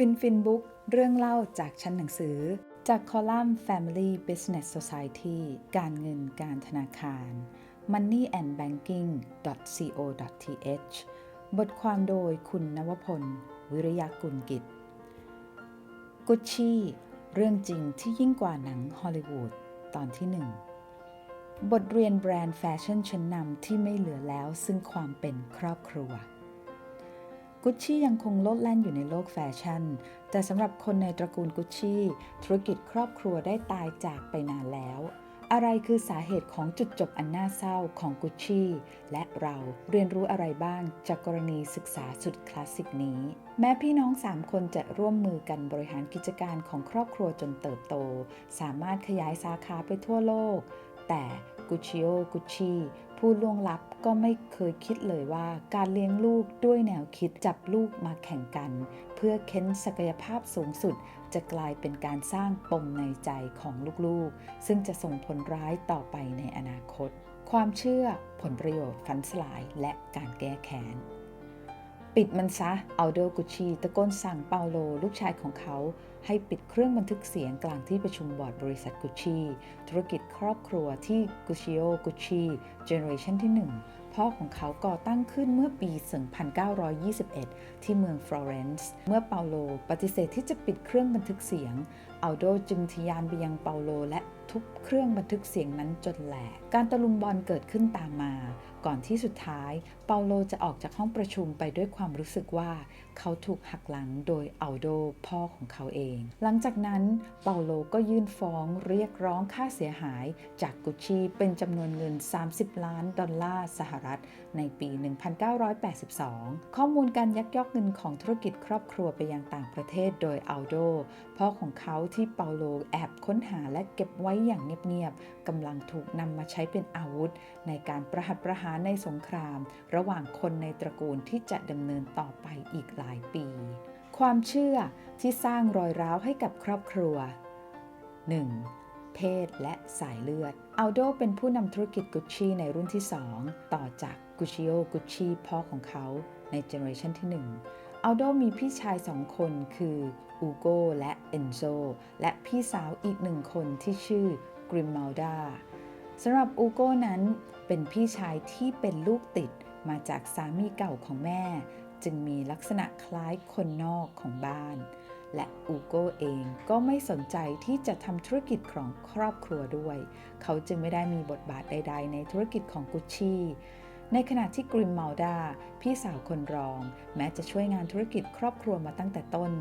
ฟินฟินบุ๊กเรื่องเล่าจากชั้นหนังสือ จากคอลัมน์ Family Business Society การเงินการธนาคาร moneyandbanking.co.th บทความโดยคุณนวพล วิริยกุลกิจ กุชชี่ เรื่องจริงที่ยิ่งกว่าหนังฮอลลีวูดตอนที่หนึ่งบทเรียนแบรนด์แฟชั่นชั้นนำที่ไม่เหลือแล้วซึ่งความเป็นครอบครัว กุชชี่ยังคงโลดแล่นอยู่ในโลกแฟชั่น แต่สำหรับคนในตระกูลกุชชี่ ธุรกิจครอบครัวได้ตายจากไปนานแล้ว อะไรคือสาเหตุของจุดจบอันน่าเศร้าของกุชชี่ และเราเรียนรู้อะไรบ้างจากกรณีศึกษาสุดคลาสสิกนี้ แม้พี่น้อง 3 คนจะร่วมมือกันบริหารกิจการของครอบครัวจนเติบโต สามารถขยายสาขาไปทั่วโลก แต่กุชิโอกุชิ ผู้ล่วงลับก็ไม่เคยคิดเลยว่าการเลี้ยงลูกด้วยแนวคิดจับลูกมาแข่งกัน เพื่อเค้นศักยภาพสูงสุด จะกลายเป็นการสร้างปมในใจของลูกๆ ซึ่งจะส่งผลร้ายต่อไปในอนาคต ความเชื่อผลประโยชน์ฝันสลายและการแก้แค้น ปิดมันซะอัลโดกุชีตะโกนสั่งเปาโลลูกชายของเขาให้ปิดเครื่องบันทึกเสียงกลางที่ประชุมบอร์ดบริษัทกุชีธุรกิจครอบครัวที่กุชิโอกุชีเจเนอเรชันที่ 1 พ่อของเขาก่อตั้งขึ้นเมื่อปี 1921 ที่เมืองฟลอเรนซ์เมื่อเปาโลปฏิเสธที่จะปิดเครื่องบันทึกเสียงอัลโดจึงทยานไปยังเปาโลและทุบเครื่องบันทึกเสียงนั้นจนแหลก การตะลุมบอลเกิดขึ้นตามมา ก่อนที่สุดท้ายเปาโลจะออกจากห้องประชุมไปด้วยความรู้สึกว่า เขาถูกหักหลังโดยอัลโดพ่อของเขาเอง หลังจากนั้นเปาโลก็ยื่นฟ้องเรียกร้องค่าเสียหายจากกุชชีเป็นจำนวนเงิน 30 ล้านดอลลาร์สหรัฐ ในปี 1982 ข้อมูลการยักยอกเงินของธุรกิจครอบครัวไปยังต่างประเทศโดยอัลโดพ่อของเขาที่เปาโลแอบค้นหาและเก็บไว้อย่างเงียบๆกำลังถูกนำมาใช้เป็นอาวุธ ในการประหัตประหารในสงครามระหว่างคนในตระกูลที่จะดำเนินต่อไปอีกหลายปี ความเชื่อที่สร้างรอยร้าวให้กับครอบครัว 1. เพศและสายเลือดอัลโดเป็นผู้นำธุรกิจกุชชี่ในรุ่นที่ 2 ต่อจากกุชิโอกุชชี่พ่อของเขาในเจเนอเรชันที่ 1 อัลโดมีพี่ชายสองคนคืออูโกและเอนโซและพี่สาวอีกหนึ่งคนที่ชื่อกริมมาลดาสำหรับอูโกนั้นเป็นพี่ชายที่เป็นลูกติด มาจากสามีเก่าของแม่ จึงมีลักษณะคล้ายคนนอกของบ้าน และอูโกเองก็ไม่สนใจที่จะทำธุรกิจของครอบครัวด้วย เขาจึงไม่ได้มีบทบาทใด ๆ ในธุรกิจของกุชชี่ในขณะที่กริมมาลดาพี่สาวคนรอง แม้จะช่วยงานธุรกิจครอบครัวมาตั้งแต่ต้น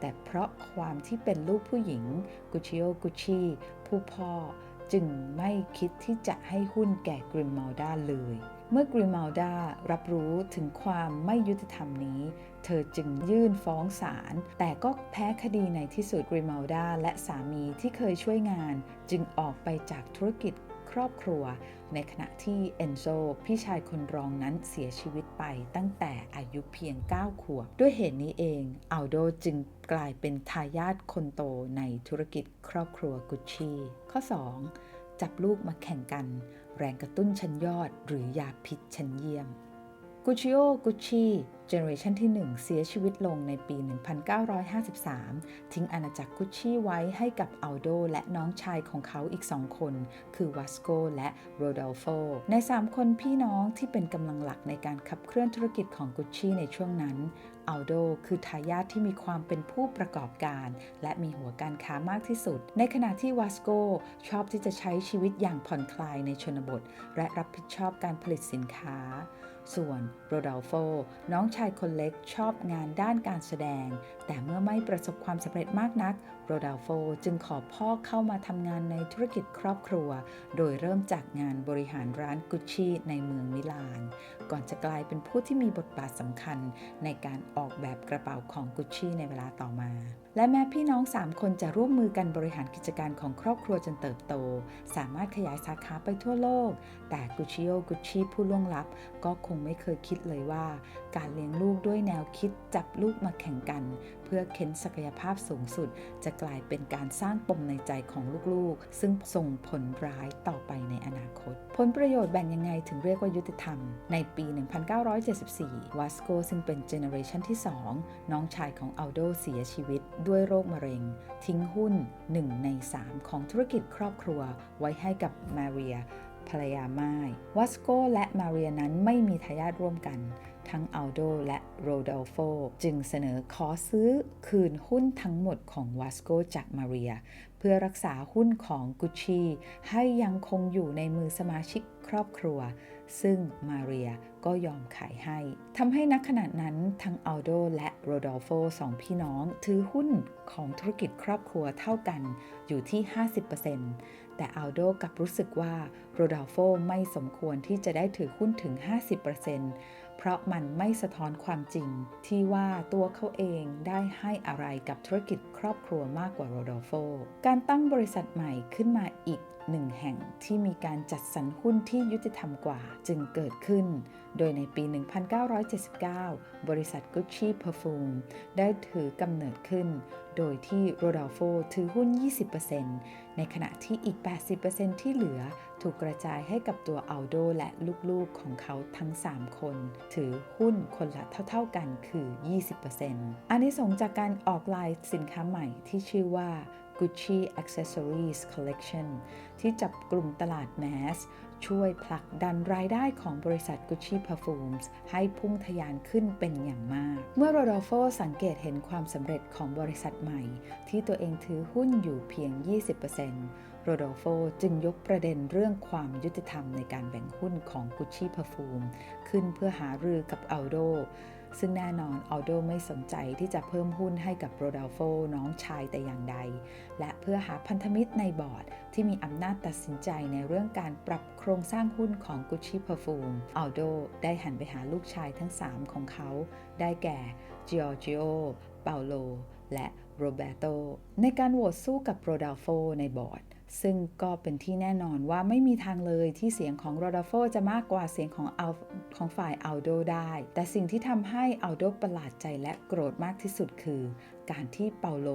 แต่เพราะความที่เป็นลูกผู้หญิงกุชิโอกุชิผู้พ่อ จึงไม่คิดที่จะให้หุ้นแก่กริมมาลดาเลย เมื่อกริมาลดารับรู้ถึงความไม่ยุติธรรมนี้ เธอจึงยื่นฟ้องศาล แต่ก็แพ้คดีในที่สุดกริมาลดาและสามีที่เคยช่วยงาน จึงออกไปจากธุรกิจครอบครัว ในขณะที่เอนโซพี่ชายคนรองนั้นเสียชีวิตไปตั้งแต่อายุเพียง 9 ขวบ ด้วยเหตุนี้เองอัลโดจึงกลายเป็นทายาทคนโตในธุรกิจครอบครัวกุชชี่ข้อ 2 จับลูกมาแข่งกัน แรงกระตุ้นชั้นยอดหรือยาพิษชั้นเยี่ยม กุชิโอกุชิเจเนอเรชันที่ 1 เสียชีวิตลงในปี 1953 ทิ้งอาณาจักรกุชชี่ไว้ให้กับอัลโดและน้องชายของเขาอีกสองคน คือวัสโกและโรดัลโฟ ใน 3 คนพี่น้องที่เป็นกำลังหลักในการขับเคลื่อนธุรกิจของกุชชี่ในช่วงนั้นอัลโดคือทายาทที่มีความเป็นผู้ประกอบการ และมีหัวการค้ามากที่สุด ในขณะที่วัสโกชอบที่จะใช้ชีวิตอย่างผ่อนคลายในชนบท และรับผิดชอบการผลิตสินค้า ส่วนโรดัลโฟน้องชายคนเล็กชอบงานด้านการแสดง แต่เมื่อไม่ประสบความสำเร็จมากนัก โรดัลโฟจึงขอพ่อเข้ามาทำงานในธุรกิจครอบครัว โดยเริ่มจากงานบริหารร้านกุชชี่ในเมืองมิลาน ก่อนจะกลายเป็นผู้ที่มีบทบาทสำคัญในการออกแบบกระเป๋าของกุชชี่ในเวลาต่อมา และแม้พี่น้อง 3 คนจะร่วมมือกันบริหารกิจการของครอบครัวจนเติบโต สามารถขยายสาขาไปทั่วโลก แต่กุชิโอกุชชี่ผู้ล่วงลับ ก็คงไม่เคยคิดเลยว่า การเลี้ยงลูกด้วยแนวคิดจับลูกมาแข่งกัน พื่อเค้นศักยภาพสูงสุด จะกลายเป็นการสร้างปมในใจของลูกๆ ซึ่งส่งผลร้ายต่อไปในอนาคต ผลประโยชน์แบ่งยังไงถึงเรียกว่ายุติธรรม ในปี 1974 วาสโกซึ่งเป็นเจเนอเรชันที่ 2 น้องชายของอัลโดเสียชีวิต ด้วยโรคมะเร็ง ทิ้งหุ้น 1 ใน 3 ของธุรกิจครอบครัว ไว้ให้กับมาเรียภรรยาม่ายวาสโกและมาเรียนั้นไม่มีทายาทร่วมกัน ทั้งอัลโดและโรดัลโฟจึงเสนอขอซื้อคืนหุ้นทั้งหมดของวาสโกจากมาเรีย เพื่อรักษาหุ้นของกุชชีให้ยังคงอยู่ในมือสมาชิกครอบครัว ซึ่งมาเรียก็ยอมขายให้ทำให้นักขณะนั้นทั้งอัลโดและโรดัลโฟสองพี่น้องถือหุ้นของธุรกิจครอบครัวเท่ากันอยู่ที่ 50%แต่อัลโดกลับรู้สึกว่าโรดัลโฟไม่สมควรที่จะได้ถือหุ้นถึง 50%เพราะมันไม่สะท้อนความจริงที่ว่าตัวเขาเองได้ให้อะไรกับธุรกิจครอบครัวมากกว่าโรดอลโฟ การตั้งบริษัทใหม่ขึ้นมาอีก หนึ่งแห่งที่มีการจัดสรรหุ้นที่ยุติธรรมกว่าจึงเกิดขึ้น โดยในปี 1979 บริษัท Gucci Perfume ได้ถือกำเนิดขึ้น โดยที่โรดัลโฟถือหุ้น 20%ในขณะที่อีก 80%ที่เหลือถูกกระจายให้กับตัวอัลโดและลูกๆของเขาทั้ง 3 คน ถือหุ้นคนละเท่า ๆกันคือ 20%อันนี้สงจากการออกลายสินค้าใหม่ที่ชื่อว่า Gucci Accessories Collection ที่จับกลุ่มตลาดแมส ช่วยผลักดันรายได้ของบริษัท Gucci Perfumes ให้พุ่งทะยานขึ้นเป็นอย่างมาก เมื่อโรดอลโฟสังเกตเห็นความสำเร็จของบริษัทใหม่ ที่ตัวเองถือหุ้นอยู่เพียง 20%โรดอลโฟจึงยกประเด็นเรื่องความยุติธรรมในการแบ่งหุ้นของ Gucci Perfume ขึ้นเพื่อหารือกับ Aldo ซึ่งแน่นอนอัลโดไม่สนใจที่จะเพิ่มหุ้นให้กับโรดัลโฟน้องชายแต่อย่างใด และเพื่อหาพันธมิตรในบอร์ดที่มีอำนาจตัดสินใจในเรื่องการปรับโครงสร้างหุ้นของ Gucci Perfume อัลโดได้หันไปหาลูกชายทั้ง 3 ของเขา ได้แก่ Giorgio เปาโล และโรเบโตในการโหวตสู้กับโรดัลโฟในบอร์ด ซึ่งก็เป็นที่แน่นอนว่าไม่มีทางเลยที่เสียงของโรดาโฟจะมากกว่าเสียงของอัลของฝ่ายอัลโดได้ แต่สิ่งที่ทำให้อัลโดประหลาดใจและโกรธมากที่สุดคือ การที่เปาโล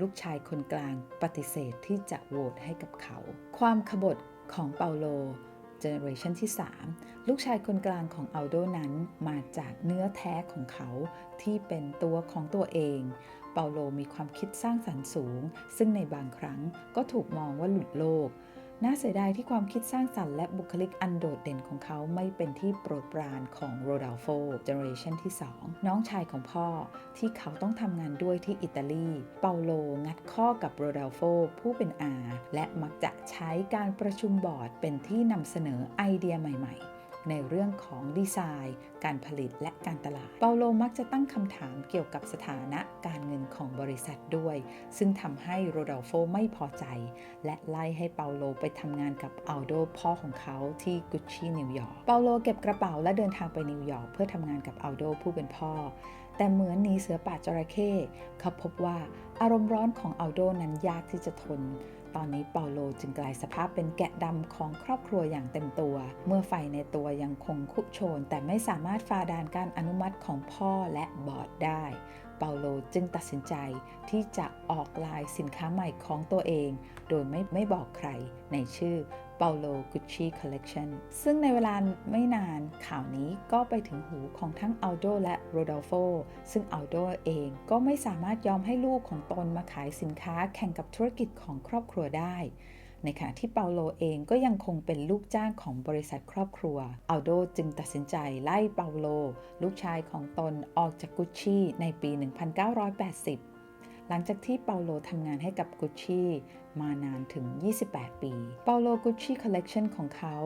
ลูกชายคนกลางปฏิเสธที่จะโหวตให้กับเขา ความขบฏของเปาโลเจเนอเรชันที่ 3 ลูกชายคนกลางของอัลโดนั้นมาจากเนื้อแท้ของเขาที่เป็นตัวของตัวเอง เปาโลมีความคิดสร้างสรรค์สูง ซึ่งในบางครั้งก็ถูกมองว่าหลุดโลก น่าเสียดายที่ความคิดสร้างสรรค์และบุคลิกอันโดดเด่นของเขาไม่เป็นที่โปรดปรานของโรดัลโฟเจเนอเรชันที่ 2 น้องชายของพ่อที่เขาต้องทำงานด้วยที่อิตาลี เปาโลงัดข้อกับโรดัลโฟผู้เป็นอาและมักจะใช้การประชุมบอร์ดเป็นที่นำเสนอไอเดียใหม่ ๆ ในเรื่องของดีไซน์ การผลิตและการตลาด เปาโลมักจะตั้งคำถามเกี่ยวกับสถานะการเงินของบริษัทด้วย ซึ่งทำให้โรดัลโฟไม่พอใจ และไล่ให้เปาโลไปทำงานกับอัลโดพ่อของเขาที่กุชชี่นิวยอร์ก เปาโลเก็บกระเป๋าและเดินทางไปนิวยอร์กเพื่อทำงานกับอัลโดผู้เป็นพ่อ แต่เหมือนหนีเสือป่าจระเข้เขาพบว่าอารมณ์ร้อนของอัลโดนั้นยากที่จะทน ตอนนี้เปาโลจึงกลายสภาพเป็นแกะดำของครอบครัวอย่างเต็มตัว เมื่อไฟในตัวยังคงคุกโชน แต่ไม่สามารถฝ่าด่านการอนุมัติของพ่อและบอร์ดได้ เปาโลจึงตัดสินใจที่จะออกลายสินค้าใหม่ของตัวเอง โดยไม่ไม่บอกใครในชื่อ เปาโลกุชชี่คอลเลกชันซึ่งในเวลาไม่นานข่าวนี้ก็ไปถึงหูของทั้งอัลโดและโรดัลโฟซึ่งอัลโดเองก็ไม่สามารถยอมให้ลูกของตนมาขายสินค้าแข่งกับธุรกิจของครอบครัวได้ ในขณะที่เปาโลเองก็ยังคงเป็นลูกจ้างของบริษัทครอบครัว อัลโดจึงตัดสินใจไล่เปาโล ลูกชายของตนออกจากกุชชี่ในปี 1980 หลังจากที่เปาโลทำงานให้กับกุชชี่มานานถึง 28 ปี เปาโลกุชชี่คอลเลกชันของเขา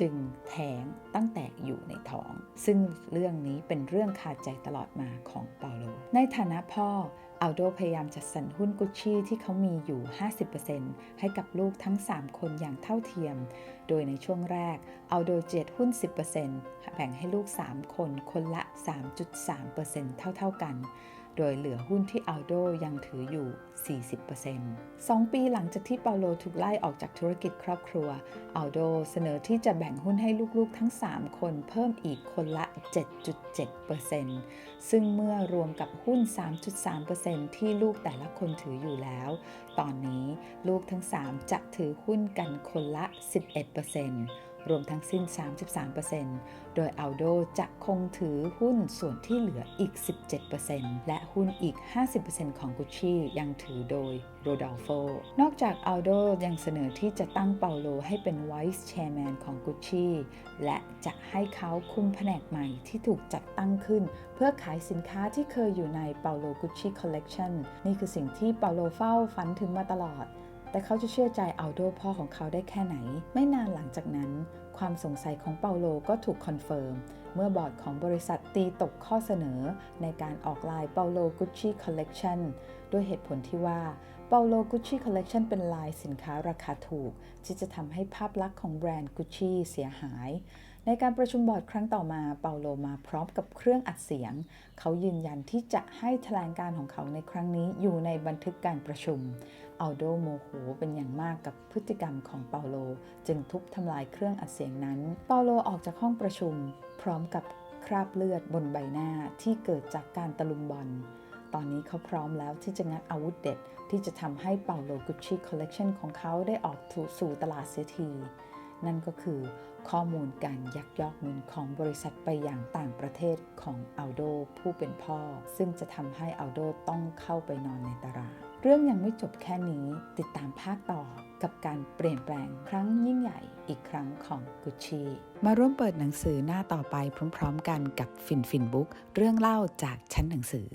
จึงแท้งตั้งแต่อยู่ในท้อง ซึ่งเรื่องนี้เป็นเรื่องคาใจตลอดมาของเปาโล ในฐานะพ่ออัลโดพยายามจัดสรรหุ้นกุชชี่ที่เขามีอยู่ 50%ให้กับลูกทั้ง 3 คนอย่างเท่าเทียม โดยในช่วงแรกอัลโดเจ็ดหุ้น 10%แบ่งให้ลูก 3 คนคนละ 3.3%เท่าๆกัน โดยเหลือหุ้นที่อัลโดยังถืออยู่ 40% 2ปีหลังจากที่เปาโลถูกไล่ออกจากธุรกิจครอบครัวอัลโดเสนอที่จะแบ่งหุ้นให้ลูกๆทั้ง 3 คนเพิ่มอีกคนละ 7.7%ซึ่งเมื่อรวมกับหุ้น 3.3%ที่ลูกแต่ละคนถืออยู่แล้ว ตอนนี้ลูกทั้ง 3 จะถือหุ้นกันคนละ 11% รวมทั้งสิ้น 33%โดย Aldo จะคงถือหุ้นส่วนที่เหลืออีก 17%และหุ้นอีก 50%ของ Gucci ยังถือโดย Rodolfo นอกจาก Aldo ยังเสนอที่จะตั้งเปาโลให้เป็น Vice Chairman ของ Gucci และจะให้เขาคุมแผนกใหม่ที่ถูกจัดตั้งขึ้น เพื่อขายสินค้าที่เคยอยู่ใน Paulo Gucci Collection นี่คือสิ่งที่เปาโลเฝ้าฝันถึงมาตลอด แต่เขาจะเชื่อใจอัลโดพ่อของเขาได้แค่ไหน ไม่นานหลังจากนั้น ความสงสัยของเปาโลก็ถูกคอนเฟิร์ม เมื่อบอร์ดของบริษัทตีตกข้อเสนอ ในการออกลายเปาโลกุชชี่คอลเลกชันด้วยเหตุผลที่ว่าเปาโลกุชชี่คอลเลกชันเป็นลายสินค้าราคาถูก ที่จะทำให้ภาพลักษณ์ของแบรนด์กุชชี่เสียหาย ในการประชุมบอร์ดครั้งต่อมาเปาโลมาพร้อมกับเครื่องอัดเสียง เขายืนยันที่จะให้แถลงการของเขาในครั้งนี้อยู่ในบันทึกการประชุมอัลโดโมโหเป็นอย่างมากกับพฤติกรรมของเปาโล จึงทุบทำลายเครื่องอัดเสียงนั้น เปาโลออกจากห้องประชุม พร้อมกับคราบเลือดบนใบหน้าที่เกิดจากการตะลุมบอลตอนนี้เขาพร้อมแล้วที่จะงัดอาวุธเด็ด ที่จะทำให้เปาโลกุชชี่คอลเลกชันของเขาได้ออกสู่ตลาดเสียที นั่นก็คือข้อมูลการยักยอกเงินของบริษัทไปอย่างต่างประเทศของอัลโดผู้เป็นพ่อ ซึ่งจะทำให้อัลโดต้องเข้าไปนอนในตารางเรื่องยังไม่จบแค่นี้ติดตามภาคต่อกับการเปลี่ยนแปลงครั้งยิ่งใหญ่อีกครั้งของกุชชี่มาร่วมเปิดหนังสือหน้าต่อไปพร้อม ๆ กันกับฟินฟินบุ๊กเรื่องเล่าจากชั้นหนังสือ